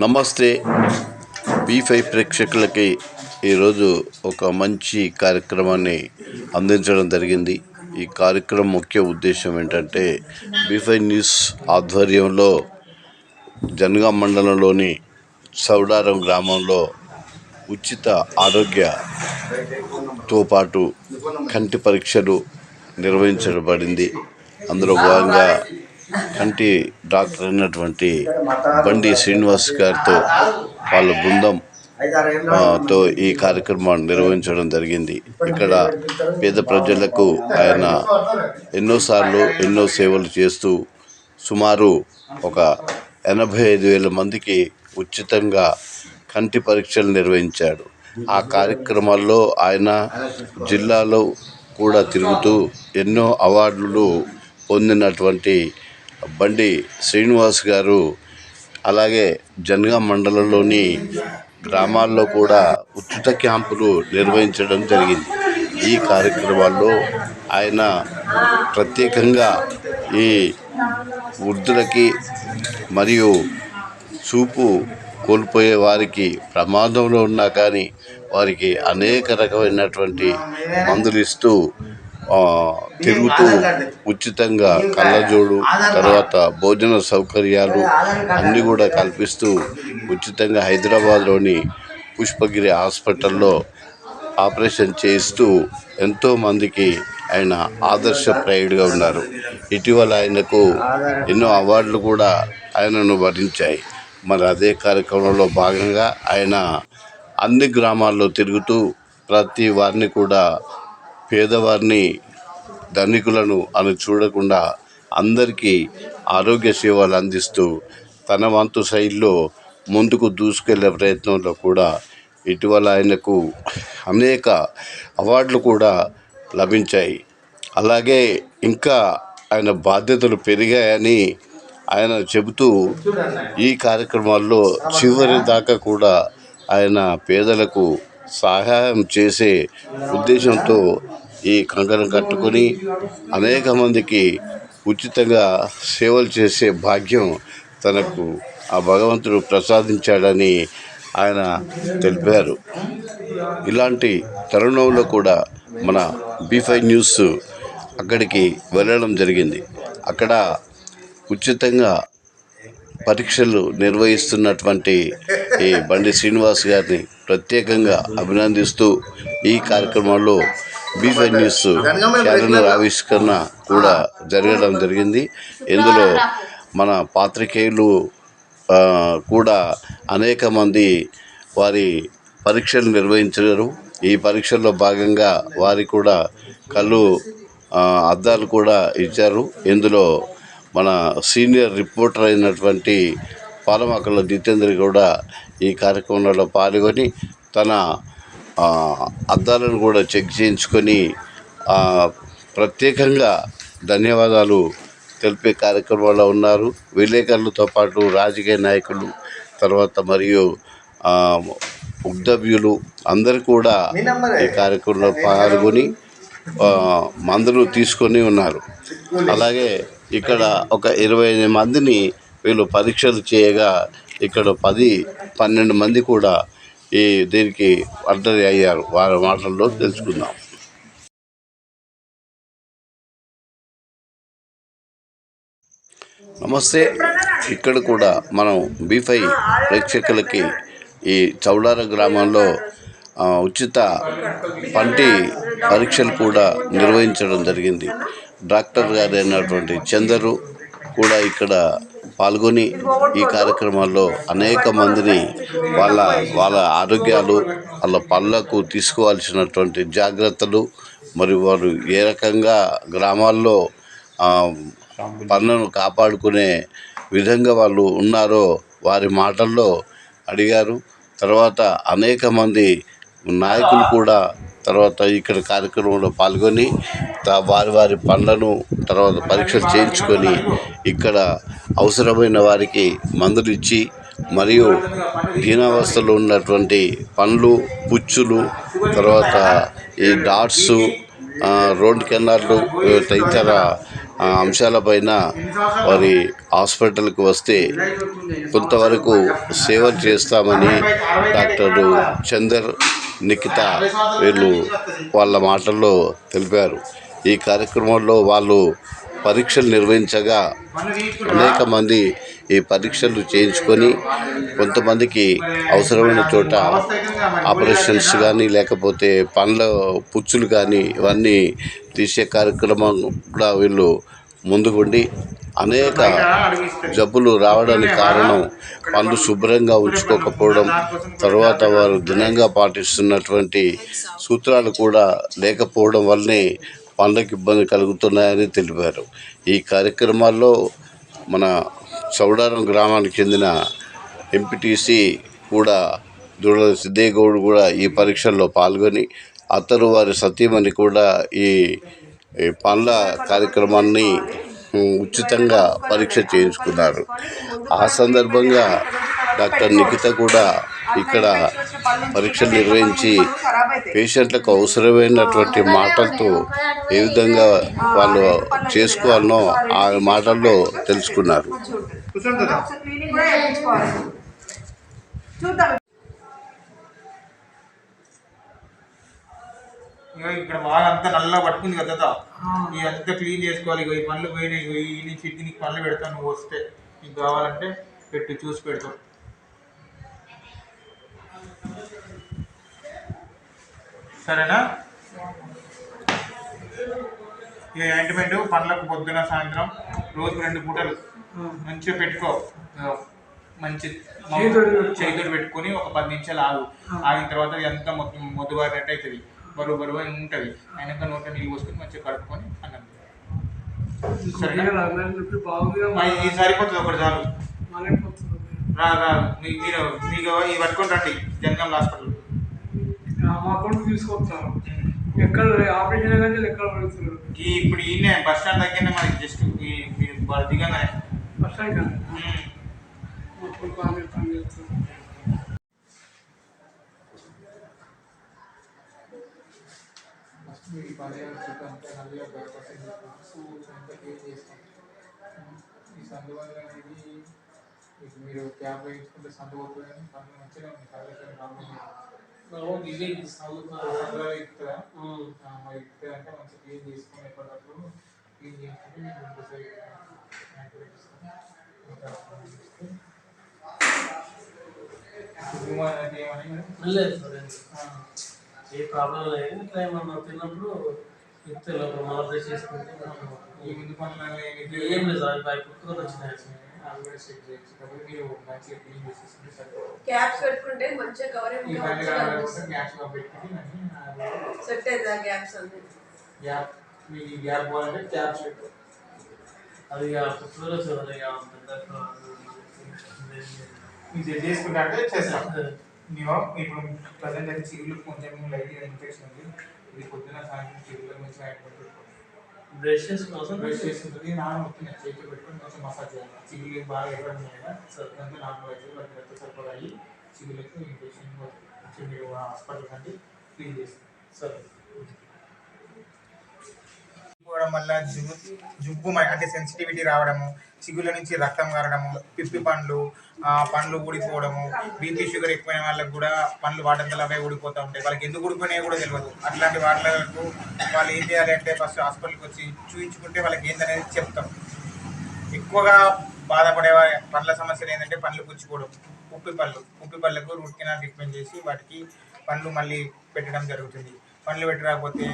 నమస్తే. Be five ప్రేక్షకులకి ఈరోజు ఒక మంచి కార్యక్రమాన్ని అందించడం జరిగింది. ఈ కార్యక్రమం ముఖ్య ఉద్దేశం ఏంటంటే బీ ఫైవ్ న్యూస్ ఆధ్వర్యంలో జనగా మండలంలోని సౌడారం గ్రామంలో ఉచిత ఆరోగ్యతో పాటు కంటి పరీక్షలు నిర్వహించబడింది. అందులో భాగంగా కంటి డాక్టర్ అయినటువంటి బండి శ్రీనివాస్ గారితో వాళ్ళ బృందం తో ఈ కార్యక్రమాన్ని నిర్వహించడం జరిగింది. ఇక్కడ పేద ప్రజలకు ఆయన ఎన్నోసార్లు ఎన్నో సేవలు చేస్తూ సుమారు ఒక ఎనభై ఐదు వేల మందికి ఉచితంగా కంటి పరీక్షలు నిర్వహించాడు. ఆ కార్యక్రమాల్లో ఆయన జిల్లాలో కూడా తిరుగుతూ ఎన్నో అవార్డులు పొందినటువంటి బండి శ్రీనివాస్ గారు అలాగే జనగాం మండలంలోని గ్రామాల్లో కూడా ఉచిత క్యాంపులు నిర్వహించడం జరిగింది. ఈ కార్యక్రమాల్లో ఆయన ప్రత్యేకంగా ఈ వృద్ధులకి మరియు చూపు కోల్పోయే వారికి ప్రమాదంలో ఉన్నా కానీ వారికి అనేక రకమైనటువంటి మందులు ఇస్తూ తిరుగుతూ ఉచితంగా కళ్ళజోడు తర్వాత భోజన సౌకర్యాలు అన్నీ కూడా కల్పిస్తూ ఉచితంగా హైదరాబాద్లోని పుష్పగిరి హాస్పిటల్లో ఆపరేషన్ చేయిస్తూ ఎంతోమందికి ఆయన ఆదర్శప్రాయుడిగా ఉన్నారు. ఇటీవల ఆయనకు ఎన్నో అవార్డులు కూడా ఆయనను వరించాయి. మరి అదే కార్యక్రమంలో భాగంగా ఆయన అన్ని గ్రామాల్లో తిరుగుతూ ప్రతి వారిని కూడా పేదవారిని ధనికులను అని చూడకుండా అందరికీ ఆరోగ్య సేవలు అందిస్తూ తన వంతు శైలిలో ముందుకు దూసుకెళ్ళే ప్రయత్నంలో కూడా ఇటీవల ఆయనకు అనేక అవార్డులు కూడా లభించాయి. అలాగే ఇంకా ఆయన బాధ్యతలు పెరిగాయని ఆయన చెబుతూ ఈ కార్యక్రమాల్లో చివరి దాకా కూడా ఆయన పేదలకు సహాయం చేసే ఉద్దేశంతో ఈ కంకణం కట్టుకొని అనేక మందికి ఉచితంగా సేవలు చేసే భాగ్యం తనకు ఆ భగవంతుడు ప్రసాదించాడని ఆయన తెలిపారు. ఇలాంటి తరుణంలో కూడా మన బీఫై న్యూస్ అక్కడికి వెళ్ళడం జరిగింది. అక్కడ ఉచితంగా పరీక్షలు నిర్వహిస్తున్నటువంటి ఈ బండి శ్రీనివాస్ గారిని ప్రత్యేకంగా అభినందిస్తూ ఈ కార్యక్రమంలో బీఫై న్యూస్ ఆవిష్కరణ కూడా జరగడం జరిగింది. ఇందులో మన పాత్రికేయులు కూడా అనేక మంది వారి పరీక్షలు నిర్వహించారు ఈ పరీక్షల్లో భాగంగా వారి కూడా కళ్ళు అద్దాలు కూడా ఇచ్చారు. ఇందులో మన సీనియర్ రిపోర్టర్ అయినటువంటి పాలమాకల జితేంద్ర కూడా ఈ కార్యక్రమంలో పాల్గొని తన అద్దాలను కూడా చెక్ చేయించుకొని ఆ, ప్రత్యేకంగా ధన్యవాదాలు తెలిపే కార్యక్రమంలో ఉన్నారు. విలేకరులతో పాటు రాజకీయ నాయకులు తర్వాత మరియు ఉగ్ధవ్యులు అందరు కూడా ఈ కార్యక్రమంలో పాల్గొని మందులు తీసుకొని ఉన్నారు. అలాగే ఇక్కడ ఒక ఇరవై మందిని వీళ్ళు పరీక్షలు చేయగా ఇక్కడ పది పన్నెండు మంది కూడా ఈ దీనికి అర్థది అయ్యారు. వారి మాటల్లో తెలుసుకుందాం. నమస్తే. ఇక్కడ కూడా మనం బీఫై ప్రేక్షకులకి ఈ చౌడార గ్రామంలో ఉచిత పంటి పరీక్షలు కూడా నిర్వహించడం జరిగింది. డాక్టర్ గారైనటువంటి చందరు కూడా ఇక్కడ పాల్గొని ఈ కార్యక్రమాల్లో అనేక మందిని వాళ్ళ వాళ్ళ ఆరోగ్యాలు వాళ్ళ పళ్ళకు తీసుకోవాల్సినటువంటి జాగ్రత్తలు మరియు వారు ఏ రకంగా గ్రామాల్లో పనులను కాపాడుకునే విధంగా వాళ్ళు ఉన్నారో వారి మాటల్లో అడిగారు. తర్వాత అనేక మంది నాయకులు కూడా తర్వాత ఇక్కడ కార్యక్రమంలో పాల్గొని వారి వారి పనులను తర్వాత పరీక్షలు చేయించుకొని ఇక్కడ అవసరమైన వారికి మందులు ఇచ్చి మరియు దీనావస్థలో ఉన్నటువంటి పండ్లు పుచ్చులు తర్వాత ఈ డాట్స్ రోడ్ కెనాల్లు తదితర అంశాలపైన వారి హాస్పిటల్కి వస్తే కొంతవరకు సేవ చేస్తామని డాక్టర్ చందర్ నిఖిత వీళ్ళు వాళ్ళ మాటల్లో తెలిపారు. ఈ కార్యక్రమంలో వాళ్ళు పరీక్షలు నిర్వహించగా అనేక మంది ఈ పరీక్షలు చేయించుకొని కొంతమందికి అవసరమైన చోట ఆపరేషన్స్ కానీ లేకపోతే పండ్ల పుచ్చులు కానీ ఇవన్నీ తీసే కార్యక్రమం కూడా వీళ్ళు ముందుకుండి అనేక జబ్బులు రావడానికి కారణం పళ్ళు శుభ్రంగా ఉంచుకోకపోవడం తర్వాత వారు దినంగా పాటిస్తున్నటువంటి సూత్రాలు కూడా లేకపోవడం వల్లనే పండ్లకు ఇబ్బంది కలుగుతున్నాయని తెలిపారు. ఈ కార్యక్రమాల్లో మన చౌడారం గ్రామానికి చెందిన ఎంపీటీసీ కూడా దుర్ల సిద్ధేగౌడ్ కూడా ఈ పరీక్షల్లో పాల్గొని అతను వారి సతీమణి కూడా ఈ పండ్ల కార్యక్రమాన్ని ఉచితంగా పరీక్ష చేయించుకున్నారు. ఆ సందర్భంగా డాక్టర్ నిఖిత కూడా ఇక్కడ పరీక్షలు నిర్వహించి పేషెంట్లకు అవసరమైనటువంటి మాటలతో ఏ విధంగా వాళ్ళు చేసుకోవాలనో ఆ మాటల్లో తెలుసుకున్నారు క్లీనింగ్ కూడా చేయించుకోవాలి చూద్దాం ఇగో ఇక్కడ బాగా అంతా నల్ల పట్టుకుంది కదా. ఈ అంతా క్లీన్ చేసుకోవాలి. ఇగో ఈ పనులు పోయినాయి. ఈ నుంచి ఇటు నీకు పనులు పెడతాను నువ్వు వస్తే. నీకు కావాలంటే పెట్టు చూసి పెడతాం. సరేనా? ఈ ఆయింట్మెంట్ పండ్లకు పొద్దున సాయంత్రం రోజుకు రెండు పూటలు. మంచిగా పెట్టుకో. మంచి చేతులు పెట్టుకొని ఒక పది నిమిషాలు ఆగు. ఆగిన తర్వాత అంతా మొత్తం మొద్దుబారినట్టు అవుతుంది. బరువు బరువు అని ఉంటుంది. అయినాక నోట నీళ్ళు పోసుకొని మంచిగా కడుక్కొని అన్నం సరిపోతుంది ఒకటి చాలు. రా రా మీరు మీకు ఇది పట్టుకొని రండి. జనగాం హాస్పిటల్. మా అకౌంట్ తీసుకొస్తాను ఎక్కడ ఆపరేషన్ కానీ ఎక్కడ పడుతున్నారు? ఈ ఇప్పుడు ఈయన బస్ స్టాండ్ దగ్గరనే మనకి జస్ట్ మీరు దిగంగానే. ఫస్ట్ టైం కానీ. ఈ పర్యావరణ చుట్టూ అంతా నల్లగా బయటపడింది. సూచన అంతా క్లీన్ చేస్తాం. ఈ సందు వల్ల అనేది మీకు మీరు క్యాబ్ వేయించుకుంటే సందు పోతుందని పనులు మంచిగా ఉంది కార్యక్రమం రాబోతుంది సందులో ఎక్కుతుందా? ఆ, మరి ఎక్కుతుంది అంటే మంచిగా క్లీన్ చేసుకొని ఎప్పటికప్పుడు క్లీన్ చేసుకుంటే మీకు ఇంకో సైడ్ యాక్టివేట్ ఇస్తాం. ఇంకా ఇస్తే. ఇప్పుడు అది ఏమని లేదు సార్ ఏం ప్రాబ్లం లేదు. ఇట్లా ఏమన్నా తిన్నప్పుడు చేసుకుంటే ఈ ముందు ఏమి ఏం లేదు. సార్ బయట కుక్కలు వచ్చినాయి క్యాప్స్ పెట్టుకుంటే మంచిగా పెట్టుకుని సెట్ అవుతుంది ఆ గ్యాప్స్ అన్ని? గ్యాప్ మీకు ఈ గ్యాప్ పోవాలంటే క్యాప్స్ పెట్టు. అది ఇక కుక్కలు వచ్చి అది ఇక పెద్ద మీరు చెక్ చేసుకుంటే చేస్తాం. నేను ఇప్పుడు ప్రజెంట్ అయితే చిగుళ్ళు కొంచెం లైట్గా ఇన్ఫెక్షన్ ఉంది ఇది పొద్దున సాయంత్రం చిగుళ్ళ నుంచి అయిపోతుంది బ్రష్ చేసుకోవాలి బ్రష్ చేసుకుంటుంది నాన్న వస్తుంది చేతిలో పెట్టుకొని కొంచెం మసాజ్ చేయాలి. చిగుళ్ళు బాగా ఎక్కడ ఉన్నాయి కదా సో దాంతో నార్మల్ అయితే వాటికి రక్త సరిపడాయి చిగుళ్ళకి ఇన్ఫెక్షన్ కొంచెం మీరు హాస్పిటల్ కంటే క్లీన్ చేస్తారు సరే. వల్ల జుగు జుబ్బు అంటే సెన్సిటివిటీ రావడము చిగుళ్ళ నుంచి రక్తం కారడము పిప్పి పండ్లు ఆ, పండ్లు ఊడిపోవడము బీపీ షుగర్ ఎక్కువైన వాళ్ళకి కూడా పండ్లు వాటంతలో అవే ఊడిపోతూ ఉంటాయి. వాళ్ళకి ఎందుకు ఊడిపోయినాయో కూడా తెలియదు అట్లాంటి వాళ్ళకు వాళ్ళు ఏం చేయాలి అంటే ఫస్ట్ హాస్పిటల్కి వచ్చి చూయించుకుంటే వాళ్ళకి ఏందనేది చెప్తాం. ఎక్కువగా బాధపడే పండ్ల సమస్యలు ఏంటంటే పండ్లు పుచ్చుకోవడం. ఉప్పి పళ్ళు ఉప్పి పళ్ళకు రూట్ కెనాల్ ట్రీట్మెంట్ చేసి వాటికి పండ్లు మళ్ళీ పెట్టడం జరుగుతుంది. పండ్లు పెట్టి రాకపోతే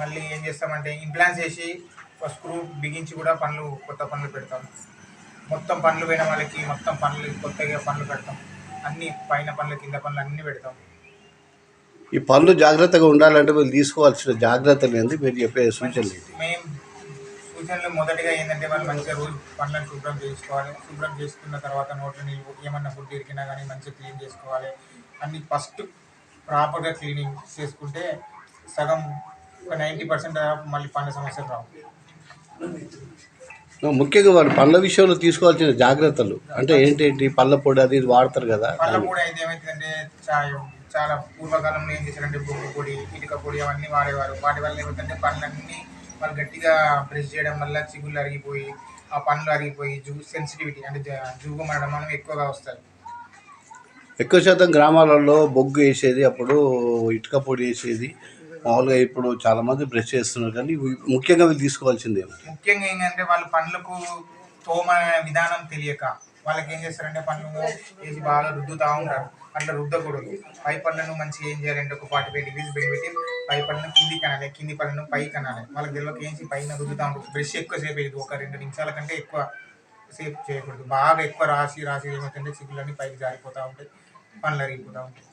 మళ్ళీ ఏం చేస్తామంటే ఇంప్లాంట్స్ చేసి ఒక స్క్రూ బిగించి కూడా పండ్లు కొత్త పండ్లు పెడతాం. మొత్తం పండ్లు పోయిన వాళ్ళకి మొత్తం పండ్లు కొత్తగా పండ్లు పెడతాం అన్ని పైన పండ్లు కింద పండ్లు అన్ని పెడతాం. ఈ పనులు జాగ్రత్తగా ఉండాలంటే మీరు తీసుకోవాల్సిన జాగ్రత్తలు ఏంది? మీరు చెప్పే సూచనలు మేము సూచనలు మొదటిగా ఏంటంటే వాళ్ళు మంచిగా రోజు పండ్లను శుభ్రం చేసుకోవాలి. శుభ్రం చేసుకున్న తర్వాత నోట్లో నీళ్ళు ఏమన్నా ఫుడ్ ఇరికినా కానీ మంచిగా క్లీన్ చేసుకోవాలి. అన్ని ఫస్ట్ ప్రాపర్గా క్లీనింగ్ చేసుకుంటే సగం ఒక నైంటీ పర్సెంట్ మళ్ళీ పండ్ల సమస్యలు రావు. ముఖ్యంగా వాళ్ళు పళ్ళ విషయంలో తీసుకోవాల్సిన జాగ్రత్తలు. అంటే ఏంటేంటి? పళ్ళ పొడి అది ఇది వాడతారు కదా. పళ్ళ పొడి అయితే ఏమవుతుందంటే చా- చాలా పూర్వకాలంలో ఏం చేశారంటే బొగ్గు పొడి ఇటుక పొడి అవన్నీ వాడేవారు. వాటి వల్ల ఏమవుతుందంటే పళ్ళన్నీ వాళ్ళు గట్టిగా బ్రష్ చేయడం వల్ల చిగుళ్ళు అరిగిపోయి ఆ పనులు అరిగిపోయి జూ సెన్సిటివిటీ అంటే జ- జువ్వు మరణం మనం ఎక్కువగా వస్తాయి ఎక్కువ శాతం గ్రామాలలో బొగ్గు వేసేది అప్పుడు ఇటుక పొడి వేసేది. మామూలుగా ఇప్పుడు చాలా మంది బ్రష్ చేస్తున్నారు కానీ ముఖ్యంగా వీళ్ళు తీసుకోవాల్సిందే. ముఖ్యంగా ఏంటంటే వాళ్ళ పండ్లకు తోమ విధానం తెలియక వాళ్ళకి ఏం చేస్తారంటే పండ్లు వేసి బాగా రుద్దుతూ ఉంటారు. అట్లా రుద్దకూడదు. పై పళ్ళను మంచిగా ఏం చేయాలంటే ఒక ఫార్టీ ఫైవ్ డిగ్రీస్ పెట్టి పై పళ్ళను కింది కనాలి కింది పళ్ళను పై కనాలి. వాళ్ళకి తెలియక ఏంచి పైన రుద్దుతూ ఉంటుంది బ్రష్ ఎక్కువ సేపు వేయదు ఒక రెండు నిమిషాల కంటే ఎక్కువ సేపు చేయకూడదు. బాగా ఎక్కువ రాసి రాసి ఏమవుతుంటే చిగులన్నీ పైకి జారిపోతూ ఉంటాయి పండ్లు అరిగిపోతూ ఉంటాయి.